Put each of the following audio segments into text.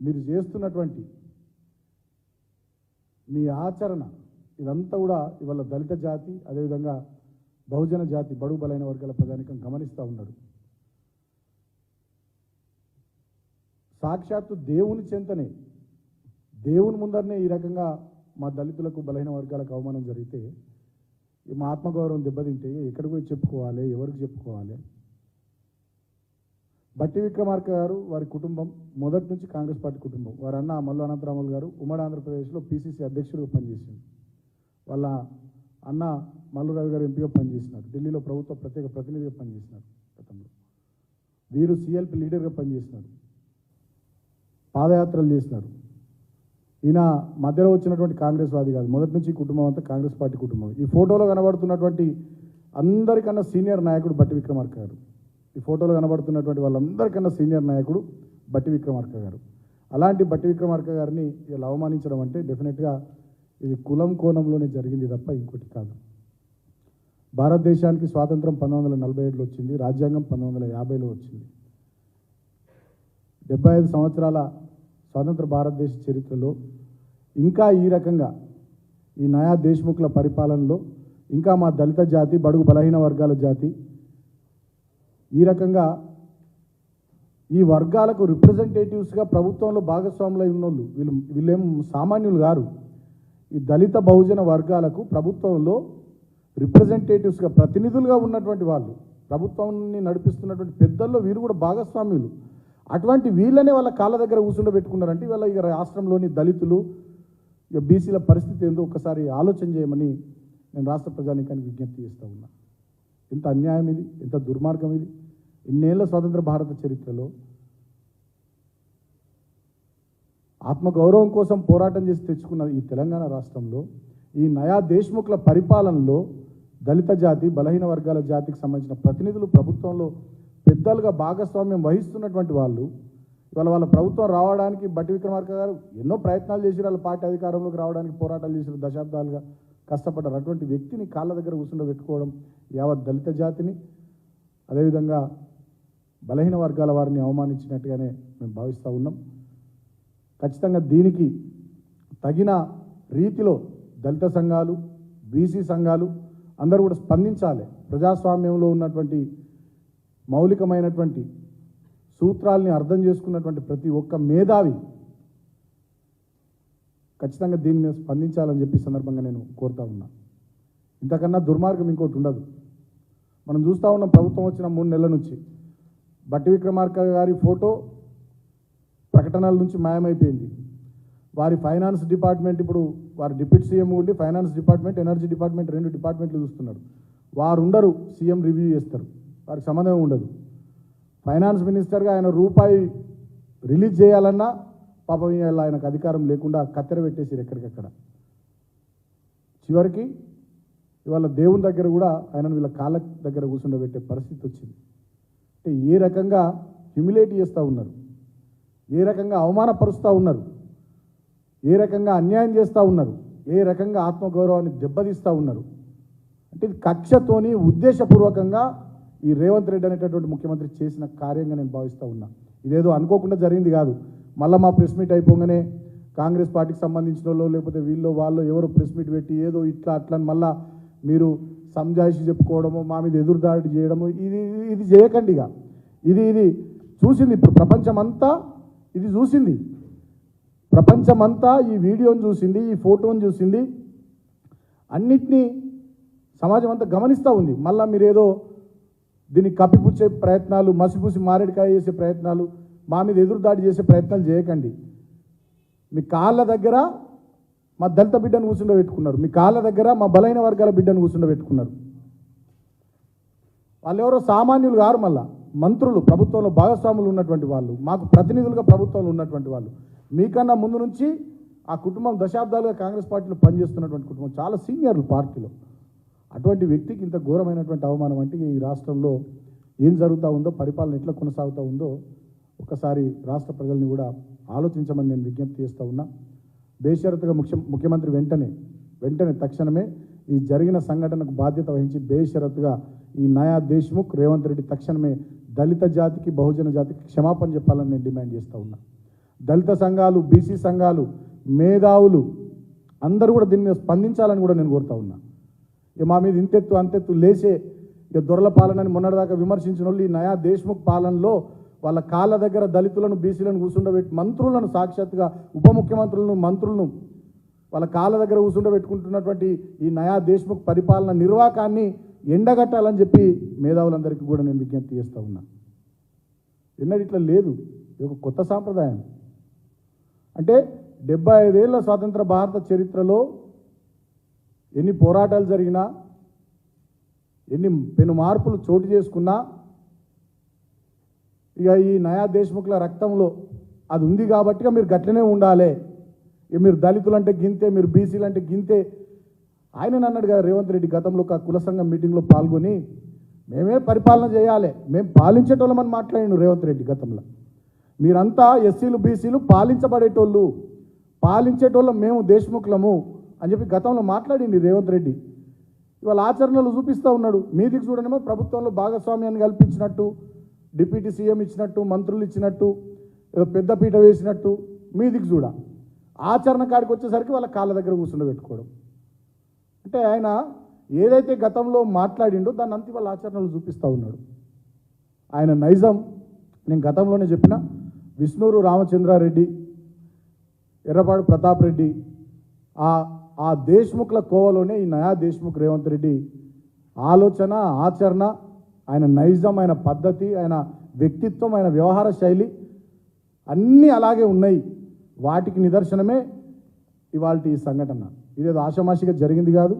మీరు చేస్తున్నటువంటి మీ ఆచరణ ఇదంతా కూడా ఇవాళ దళిత జాతి అదేవిధంగా బహుజన జాతి బడుగు బలైన వర్గాల ప్రజానికం గమనిస్తూ ఉన్నారు సాక్షాత్తు దేవుని చెంతనే దేవుని ముందరనే ఈ రకంగా మా దళితులకు బలహీన వర్గాలకు అవమానం జరిగితే ఈ మా ఆత్మగౌరవం దెబ్బతింటే ఎక్కడికి పోయి చెప్పుకోవాలి ఎవరికి చెప్పుకోవాలి? బట్టి విక్రమార్క గారు వారి కుటుంబం మొదటి నుంచి కాంగ్రెస్ పార్టీ కుటుంబం. వారి అన్న మల్లు అనంతరాములు గారు ఉమ్మడి ఆంధ్రప్రదేశ్లో పీసీసీ అధ్యక్షుడిగా పనిచేసింది. వాళ్ళ అన్న మల్లు రవి గారు ఎంపీగా పనిచేసినారు. ఢిల్లీలో ప్రభుత్వ ప్రత్యేక ప్రతినిధిగా పనిచేసినారు గతంలో. వీరు సిఎల్పి లీడర్గా పనిచేసినారు. పాదయాత్రలు చేసినారు. ఈయన మధ్యలో వచ్చినటువంటి కాంగ్రెస్ వాది కాదు. మొదటి నుంచి కుటుంబం అంతా కాంగ్రెస్ పార్టీ కుటుంబం ఈ ఫోటోలో కనబడుతున్నటువంటి అందరికన్నా సీనియర్ నాయకుడు బట్టి విక్రమార్క గారు. ఈ ఫోటోలో కనబడుతున్నటువంటి వాళ్ళందరికన్నా సీనియర్ నాయకుడు బట్టి విక్రమార్క గారు. అలాంటి బట్టి విక్రమార్క గారిని ఇలా అవమానించడం అంటే డెఫినెట్గా ఇది కులం కోణంలోనే జరిగింది తప్ప ఇంకోటి కాదు. భారతదేశానికి స్వాతంత్రం పంతొమ్మిది వందల నలభై ఏడులో వచ్చింది రాజ్యాంగం పంతొమ్మిది వందల యాభైలో వచ్చింది. డెబ్బై ఐదు సంవత్సరాల స్వాతంత్ర భారతదేశ చరిత్రలో ఇంకా ఈ రకంగా ఈ నయా దేశ్ముఖుల పరిపాలనలో ఇంకా మా దళిత జాతి బడుగు బలహీన వర్గాల జాతి ఈ రకంగా ఈ వర్గాలకు రిప్రజెంటేటివ్స్గా ప్రభుత్వంలో భాగస్వాములై ఉన్నోళ్ళు వీళ్ళు వీళ్ళేం సామాన్యులు గారు ఈ దళిత బహుజన వర్గాలకు ప్రభుత్వంలో రిప్రజెంటేటివ్స్గా ప్రతినిధులుగా ఉన్నటువంటి వాళ్ళు ప్రభుత్వాన్ని నడిపిస్తున్నటువంటి పెద్దల్లో వీరు కూడా భాగస్వామ్యులు అటువంటి వీళ్ళనే వాళ్ళ కాళ్ళ దగ్గర కూర్చుండబెట్టుకున్నారంటే వాళ్ళ ఇక రాష్ట్రంలోని దళితులు ఇక బీసీల పరిస్థితి ఏందో ఒకసారి ఆలోచన చేయమని నేను రాష్ట్ర ప్రజానికానికి విజ్ఞప్తి చేస్తూ ఉన్నా. ఎంత అన్యాయం ఇది ఎంత దుర్మార్గం ఇది ఇన్నేళ్ళ స్వతంత్ర భారత చరిత్రలో ఆత్మగౌరవం కోసం పోరాటం చేసి తెచ్చుకున్న ఈ తెలంగాణ రాష్ట్రంలో ఈ నయా దేశ్ముఖుల పరిపాలనలో దళిత జాతి బలహీన వర్గాల జాతికి సంబంధించిన ప్రతినిధులు ప్రభుత్వంలో పెద్దలుగా భాగస్వామ్యం వహిస్తున్నటువంటి వాళ్ళు ఇవాళ వాళ్ళ ప్రభుత్వం రావడానికి బట్టి విక్రమార్క గారు ఎన్నో ప్రయత్నాలు చేసి వాళ్ళ పార్టీ అధికారంలోకి రావడానికి పోరాటాలు చేశారు దశాబ్దాలుగా. కష్టపడ్డారు. అటువంటి వ్యక్తిని కాళ్ళ దగ్గర కూర్చుండబెట్టుకోవడం యావత్ దళిత జాతిని అదేవిధంగా బలహీన వర్గాల వారిని అవమానించినట్టుగానే మేము భావిస్తూ ఉన్నాం. ఖచ్చితంగా దీనికి తగిన రీతిలో దళిత సంఘాలు బీసీ సంఘాలు అందరూ కూడా స్పందించాలి. ప్రజాస్వామ్యంలో ఉన్నటువంటి మౌలికమైనటువంటి సూత్రాల్ని అర్థం చేసుకున్నటువంటి ప్రతి ఒక్క మేధావి ఖచ్చితంగా దీని మీద స్పందించాలని చెప్పి సందర్భంగా నేను కోరుతా ఉన్నా. ఇంతకన్నా దుర్మార్గం ఇంకోటి ఉండదు. మనం చూస్తూ ఉన్నాం ప్రభుత్వం వచ్చిన మూడు నెలల నుంచి. బట్టి విక్రమార్క గారి ఫోటో ప్రకటనల నుంచి మాయమైపోయింది. వారి ఫైనాన్స్ డిపార్ట్మెంట్ ఇప్పుడు వారి డిప్యూటీ సీఎం ఉండి ఫైనాన్స్ డిపార్ట్మెంట్ ఎనర్జీ డిపార్ట్మెంట్ రెండు డిపార్ట్మెంట్లు చూస్తున్నారు. వారు ఉండరు సీఎం రివ్యూ చేస్తారు. వారికి సంబంధం ఉండదు. ఫైనాన్స్ మినిస్టర్గా ఆయన రూపాయి రిలీజ్ చేయాలన్నా పాపం ఇలా ఆయనకు అధికారం లేకుండా కత్తెర పెట్టేసారు ఎక్కడికక్కడ. చివరికి ఇవాళ దేవుని దగ్గర కూడా ఆయనను వీళ్ళ కాళ్ళ దగ్గర కూర్చుండబెట్టే పరిస్థితి వచ్చింది. అంటే ఏ రకంగా హ్యూమిలేట్ చేస్తూ ఉన్నారు? ఏ రకంగా అవమానపరుస్తూ ఉన్నారు? ఏ రకంగా అన్యాయం చేస్తూ ఉన్నారు? ఏ రకంగా ఆత్మగౌరవాన్ని దెబ్బతీస్తూ ఉన్నారు? అంటే ఇది కక్షతోని ఉద్దేశపూర్వకంగా ఈ రేవంత్ రెడ్డి అనేటటువంటి ముఖ్యమంత్రి చేసిన కార్యంగా నేను భావిస్తూ ఉన్నా. ఇదేదో అనుకోకుండా జరిగింది కాదు. మళ్ళీ మా ప్రెస్ మీట్ అయిపోగానే కాంగ్రెస్ పార్టీకి సంబంధించిన వాళ్ళు లేకపోతే వీళ్ళు వాళ్ళు ఎవరు ప్రెస్ మీట్ పెట్టి ఏదో ఇట్లా అట్లా మళ్ళా మీరు సంజాయిషి చెప్పుకోవడము మా మీద ఎదురుదాడి చేయడము ఇది ఇది- చేయకండి ఇక. ఇది ఇది చూసింది ఇప్పుడు ప్రపంచమంతా ఇది చూసింది. ప్రపంచమంతా ఈ వీడియోని చూసింది ఈ ఫోటోని చూసింది. అన్నిటినీ సమాజం అంతా గమనిస్తూ ఉంది. మళ్ళీ మీరేదో దీన్ని కప్పిపుచ్చే ప్రయత్నాలు మసిపూసి మారేడుకాయ చేసే ప్రయత్నాలు మా మీద ఎదురుదాడి చేసే ప్రయత్నాలు చేయకండి. మీ కాళ్ళ దగ్గర మా దళిత బిడ్డను కూర్చుండబెట్టుకున్నారు. మీ కాళ్ళ దగ్గర మా బలైన వర్గాల బిడ్డను కూర్చుండబెట్టుకున్నారు. వాళ్ళు ఎవరో సామాన్యులు గారు మళ్ళా. మంత్రులు ప్రభుత్వంలో భాగస్వాములు ఉన్నటువంటి వాళ్ళు. మాకు ప్రతినిధులుగా ప్రభుత్వంలో ఉన్నటువంటి వాళ్ళు. మీకన్నా ముందు నుంచి ఆ కుటుంబం దశాబ్దాలుగా కాంగ్రెస్ పార్టీలో పనిచేస్తున్నటువంటి కుటుంబం. చాలా సీనియర్లు పార్టీలో. అటువంటి వ్యక్తికి ఇంత ఘోరమైనటువంటి అవమానం అంటే ఈ రాష్ట్రంలో ఏం జరుగుతూ ఉందో పరిపాలన ఎట్లా కొనసాగుతూ ఉందో ఒకసారి రాష్ట్ర ప్రజల్ని కూడా ఆలోచించమని నేను విజ్ఞప్తి చేస్తూ ఉన్నా. బేషరతుగా ముఖ్య ముఖ్యమంత్రి వెంటనే వెంటనే తక్షణమే ఈ జరిగిన సంఘటనకు బాధ్యత వహించి బేషరతుగా ఈ నయా దేశ్ముఖ్ రేవంత్ రెడ్డి తక్షణమే దళిత జాతికి బహుజన జాతికి క్షమాపణ చెప్పాలని నేను డిమాండ్ చేస్తూ ఉన్నా. దళిత సంఘాలు బీసీ సంఘాలు మేధావులు అందరూ కూడా దీని మీద స్పందించాలని కూడా నేను కోరుతా ఉన్నా. ఇక మా మీద ఇంతెత్తు అంతెత్తు లేచే ఇక దొరల పాలనని మొన్నటిదాకా విమర్శించిన వాళ్ళు ఈ నయా దేశ్ముఖ్ పాలనలో వాళ్ళ కాళ్ళ దగ్గర దళితులను బీసీలను కూర్చుండబెట్టి మంత్రులను సాక్షాత్గా ఉప ముఖ్యమంత్రులను మంత్రులను వాళ్ళ కాళ్ళ దగ్గర కూర్చుండబెట్టుకుంటున్నటువంటి ఈ నయా దేశ్ముఖ్ పరిపాలన నిర్వాకాన్ని ఎండగట్టాలని చెప్పి మేధావులందరికీ కూడా నేను విజ్ఞప్తి చేస్తూ ఉన్నా. ఎన్నడూ ఇట్లా లేదు. ఇది ఒక కొత్త సాంప్రదాయం. అంటే డెబ్బై ఐదేళ్ళ స్వాతంత్ర భారత చరిత్రలో ఎన్ని పోరాటాలు జరిగినా ఎన్ని పెను మార్పులు చోటు చేసుకున్నా ఇక ఈ నయా దేశ్ముఖుల రక్తంలో అది ఉంది కాబట్టి మీరు గట్లనే ఉండాలి. ఇక మీరు దళితులు అంటే గింతే మీరు బీసీలు అంటే గింతే. ఆయన అన్నాడు కదా రేవంత్ రెడ్డి గతంలో ఒక కుల సంఘం మీటింగ్లో పాల్గొని మేమే పరిపాలన చేయాలి. మేము పాలించేటోళ్ళమని మాట్లాడిండు రేవంత్ రెడ్డి గతంలో. మీరంతా ఎస్సీలు బీసీలు పాలించబడేటోళ్ళు. పాలించేటోళ్ళం మేము దేశముఖులము అని చెప్పి గతంలో మాట్లాడింది రేవంత్ రెడ్డి. ఇవాళ ఆచరణలు చూపిస్తూ ఉన్నాడు. మీదికి చూడనేమో ప్రభుత్వంలో భాగస్వామ్యాన్ని కల్పించినట్టు. డిప్యూటీ సీఎం ఇచ్చినట్టు మంత్రులు ఇచ్చినట్టు ఏదో వేసినట్టు మీదికి చూడ. ఆచరణ కాడికి వచ్చేసరికి వాళ్ళ కాళ్ళ దగ్గర కూర్చుండబెట్టుకోవడం. అంటే ఆయన ఏదైతే గతంలో మాట్లాడిండో దాన్ని అంతి వాళ్ళ ఆచరణలు చూపిస్తూ ఉన్నాడు. ఆయన నైజం. నేను గతంలోనే చెప్పిన విష్ణూరు రామచంద్రారెడ్డి ఎర్రపాడు ప్రతాప్ రెడ్డి ఆ ఆ దేశ్ముఖుల కోవలోనే ఈ నయా దేశ్ముఖ్ రేవంత్ రెడ్డి ఆలోచన ఆచరణ ఆయన నైజం ఆయన పద్ధతి ఆయన వ్యక్తిత్వం ఆయన వ్యవహార శైలి అన్నీ అలాగే ఉన్నాయి. వాటికి నిదర్శనమే ఇవాళ ఈ సంఘటన. ఇదేదో ఆషమాషిగా జరిగింది కాదు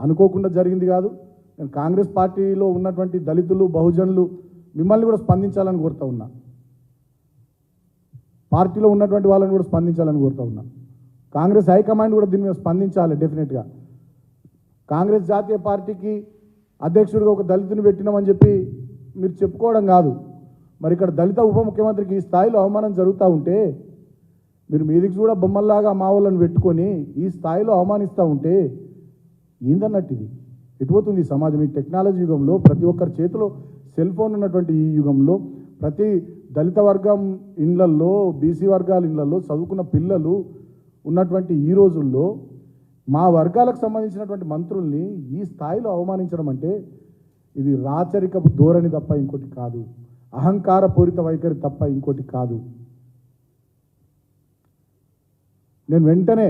అనుకోకుండా జరిగింది కాదు. నేను కాంగ్రెస్ పార్టీలో ఉన్నటువంటి దళితులు బహుజనులు మిమ్మల్ని కూడా స్పందించాలని కోరుతా ఉన్నా. పార్టీలో ఉన్నటువంటి వాళ్ళని కూడా స్పందించాలని కోరుతా ఉన్నా. కాంగ్రెస్ హైకమాండ్ కూడా దీని మీద స్పందించాలి డెఫినెట్గా. కాంగ్రెస్ జాతీయ పార్టీకి అధ్యక్షుడిగా ఒక దళితుని పెట్టినామని చెప్పి మీరు చెప్పుకోవడం కాదు. మరి ఇక్కడ దళిత ఉప ముఖ్యమంత్రికి ఈ స్థాయిలో అవమానం జరుగుతూ ఉంటే మీరు మీదికి కూడా బొమ్మల్లాగా మా వాళ్ళని పెట్టుకొని ఈ స్థాయిలో అవమానిస్తూ ఉంటే ఏందన్నట్టు ఇది ఎటుపోతుంది సమాజం? ఈ టెక్నాలజీ యుగంలో ప్రతి ఒక్కరి చేతిలో సెల్ ఫోన్ ఉన్నటువంటి ఈ యుగంలో ప్రతి దళిత వర్గం ఇండ్లల్లో బీసీ వర్గాల ఇండ్లల్లో చదువుకున్న పిల్లలు ఉన్నటువంటి ఈ రోజుల్లో మా వర్గాలకు సంబంధించినటువంటి మంత్రుల్ని ఈ స్థాయిలో అవమానించడం అంటే ఇది రాచరికపు ధోరణి తప్ప ఇంకోటి కాదు. అహంకారపూరిత వైఖరి తప్ప ఇంకోటి కాదు. నేను వెంటనే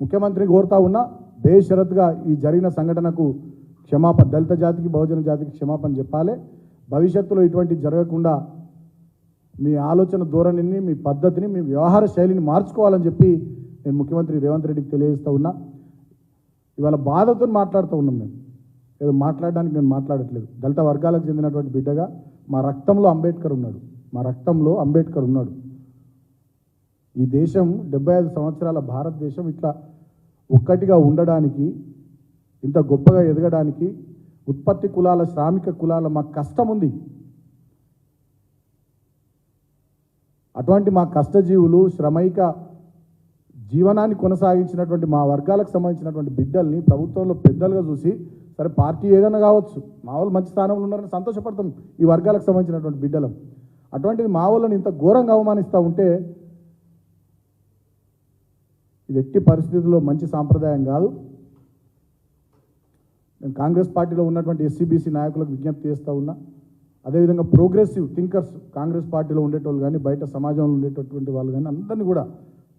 ముఖ్యమంత్రిని కోరుతా ఉన్నా బేషరత్గా ఈ జరిగిన సంఘటనకు క్షమాపణ దళిత జాతికి బహుజన జాతికి క్షమాపణ చెప్పాలి. భవిష్యత్తులో ఇటువంటి జరగకుండా మీ ఆలోచన ధోరణిని మీ పద్ధతిని మీ వ్యవహార శైలిని మార్చుకోవాలని చెప్పి నేను ముఖ్యమంత్రి రేవంత్ రెడ్డికి తెలియజేస్తూ ఉన్నా ఇవాళ బాధతో మాట్లాడుతూ ఉన్నాం మేము. ఏదో మాట్లాడడానికి నేను మాట్లాడట్లేదు. దళిత వర్గాలకు చెందినటువంటి బిడ్డగా మా రక్తంలో అంబేద్కర్ ఉన్నాడు. మా రక్తంలో అంబేద్కర్ ఉన్నాడు. ఈ దేశం డెబ్బై ఐదు సంవత్సరాల భారతదేశం ఇట్లా ఒక్కటిగా ఉండడానికి ఇంత గొప్పగా ఎదగడానికి ఉత్పత్తి కులాల శ్రామిక కులాల మా కష్టం ఉంది. అటువంటి మా కష్టజీవులు శ్రమైక జీవనాన్ని కొనసాగించినటువంటి మా వర్గాలకు సంబంధించినటువంటి బిడ్డల్ని ప్రభుత్వంలో పెద్దలుగా చూసి సరే పార్టీ ఏదైనా కావచ్చు మా వాళ్ళు మంచి స్థానంలో ఉన్నారని సంతోషపడతాం ఈ వర్గాలకు సంబంధించినటువంటి బిడ్డలం. అటువంటిది మా వాళ్ళని ఇంత ఘోరంగా అవమానిస్తూ ఉంటే ఇది ఎట్టి పరిస్థితుల్లో మంచి సాంప్రదాయం కాదు. నేను కాంగ్రెస్ పార్టీలో ఉన్నటువంటి ఎస్సీబీసీ నాయకులకు విజ్ఞప్తి చేస్తూ ఉన్నా. అదేవిధంగా ప్రోగ్రెసివ్ థింకర్స్ కాంగ్రెస్ పార్టీలో ఉండేటోళ్ళు కానీ బయట సమాజంలో ఉండేటటువంటి వాళ్ళు కానీ అందరినీ కూడా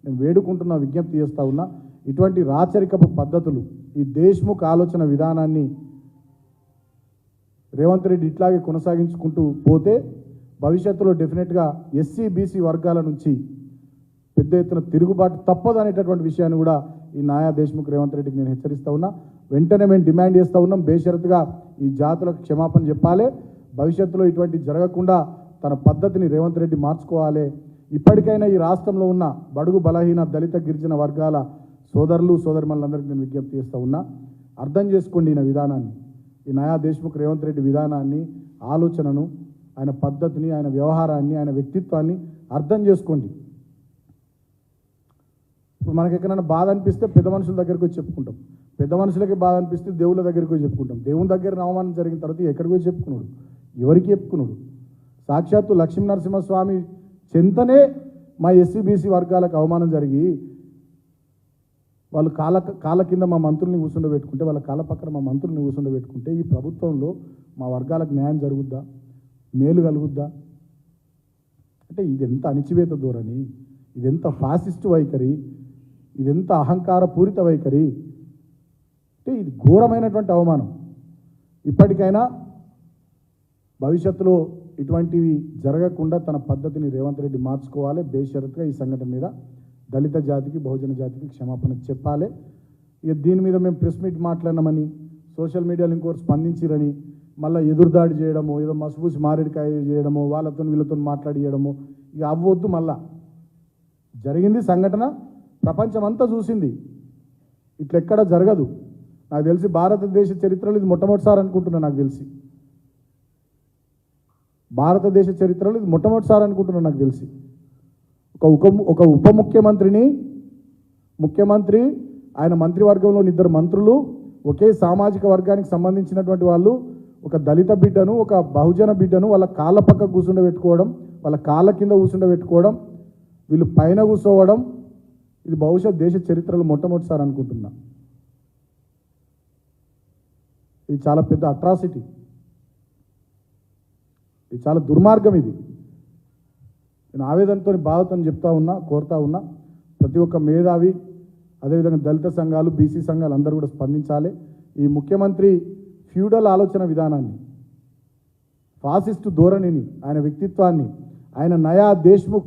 నేను వేడుకుంటున్నా విజ్ఞప్తి చేస్తూ ఉన్నా ఇటువంటి రాచరికపు పద్ధతులు ఈ దేశ్ముఖ్ ఆలోచన విధానాన్ని రేవంత్ రెడ్డి ఇట్లాగే కొనసాగించుకుంటూ పోతే భవిష్యత్తులో డెఫినెట్గా ఎస్సీ బీసీ వర్గాల నుంచి పెద్ద ఎత్తున తిరుగుబాటు తప్పదనేటటువంటి విషయాన్ని కూడా ఈ నాయా దేశ్ముఖ్ రేవంత్ రెడ్డికి నేను హెచ్చరిస్తూ ఉన్నా. వెంటనే మేము డిమాండ్ చేస్తూ ఉన్నాం బేషరత్గా ఈ జాతులకు క్షమాపణ చెప్పాలి. భవిష్యత్తులో ఇటువంటి జరగకుండా తన పద్ధతిని రేవంత్ రెడ్డి మార్చుకోవాలి. ఇప్పటికైనా ఈ రాష్ట్రంలో ఉన్న బడుగు బలహీన దళిత గిరిజన వర్గాల సోదరులు సోదరిమల్లందరికీ నేను విజ్ఞప్తి చేస్తూ ఉన్నా అర్థం చేసుకోండి ఈయన విధానాన్ని. ఈ నయా దేశ్ముఖ్ రేవంత్ రెడ్డి విధానాన్ని ఆలోచనను ఆయన పద్ధతిని ఆయన వ్యవహారాన్ని ఆయన వ్యక్తిత్వాన్ని అర్థం చేసుకోండి. ఇప్పుడు మనకి ఎక్కడైనా బాధ అనిపిస్తే పెద్ద మనుషుల దగ్గరికి వచ్చి చెప్పుకుంటాం. పెద్ద మనుషులకి బాధ అనిపిస్తే దేవుళ్ళ దగ్గరికి చెప్పుకుంటాం. దేవుని దగ్గర అవమానం జరిగిన తర్వాత ఎక్కడికి పోయి చెప్పుకున్నాడు? ఎవరికి చెప్పుకున్నాడు? సాక్షాత్తు లక్ష్మీ నరసింహస్వామి చెంతనే మా ఎస్సీబీసీ వర్గాలకు అవమానం జరిగి వాళ్ళు కాల కాళ్ళ కింద మా మంత్రుల్ని కూర్చుండబెట్టుకుంటే వాళ్ళ కాళ్ళ పక్కన మా మంత్రుల్ని కూర్చుండబెట్టుకుంటే ఈ ప్రభుత్వంలో మా వర్గాలకు న్యాయం జరుగుద్దా? మేలు కలుగుద్దా? అంటే ఇదెంత అణిచివేత ధోరణి ఇదెంత ఫాసిస్ట్ వైఖరి ఇదెంత అహంకార పూరిత వైఖరి? అంటే ఇది ఘోరమైనటువంటి అవమానం. ఇప్పటికైనా భవిష్యత్తులో ఇటువంటివి జరగకుండా తన పద్ధతిని రేవంత్ రెడ్డి మార్చుకోవాలి. బేషరత్గా ఈ సంఘటన మీద దళిత జాతికి బహుజన జాతికి క్షమాపణ చెప్పాలి. ఇక దీని మీద మేము ప్రెస్ మీట్ మాట్లాడినామని సోషల్ మీడియాలో ఇంకోరు స్పందించిరని మళ్ళీ ఎదురుదాడి చేయడము ఏదో మసుబూసి మారేడికాయ చేయడము వాళ్ళతో వీళ్ళతో మాట్లాడియడము ఇక అవ్వద్దు మళ్ళా. జరిగింది సంఘటన ప్రపంచం అంతా చూసింది. ఇట్లెక్కడ జరగదు. నాకు తెలిసి భారతదేశ చరిత్రలో ఇది మొట్టమొదటిసారి అనుకుంటున్నా నాకు తెలిసి. భారతదేశ చరిత్రలో ఇది మొట్టమొదటిసారి అనుకుంటున్నాను నాకు తెలిసి. ఒక ఉప ఒక ఉప ముఖ్యమంత్రిని ముఖ్యమంత్రి ఆయన మంత్రివర్గంలోని ఇద్దరు మంత్రులు ఒకే సామాజిక వర్గానికి సంబంధించినటువంటి వాళ్ళు ఒక దళిత బిడ్డను ఒక బహుజన బిడ్డను వాళ్ళ కాళ్ళ పక్క కూర్చుండబెట్టుకోవడం వాళ్ళ కాళ్ళ కింద కూర్చుండబెట్టుకోవడం వీళ్ళు పైన కూర్చోవడం ఇది బహుశా దేశ చరిత్రలో మొట్టమొదటిసారి అనుకుంటున్నా. ఇది చాలా పెద్ద అట్రాసిటీ ఇది చాలా దుర్మార్గం ఇది. నేను ఆవేదనతో బాధతో చెప్తా ఉన్నా కోరుతా ఉన్నా ప్రతి ఒక్క మేధావి అదేవిధంగా దళిత సంఘాలు బీసీ సంఘాలు అందరూ కూడా స్పందించాలి. ఈ ముఖ్యమంత్రి ఫ్యూడల్ ఆలోచన విధానాన్ని ఫాసిస్టు ధోరణిని ఆయన వ్యక్తిత్వాన్ని ఆయన నయా దేశ్ముఖ్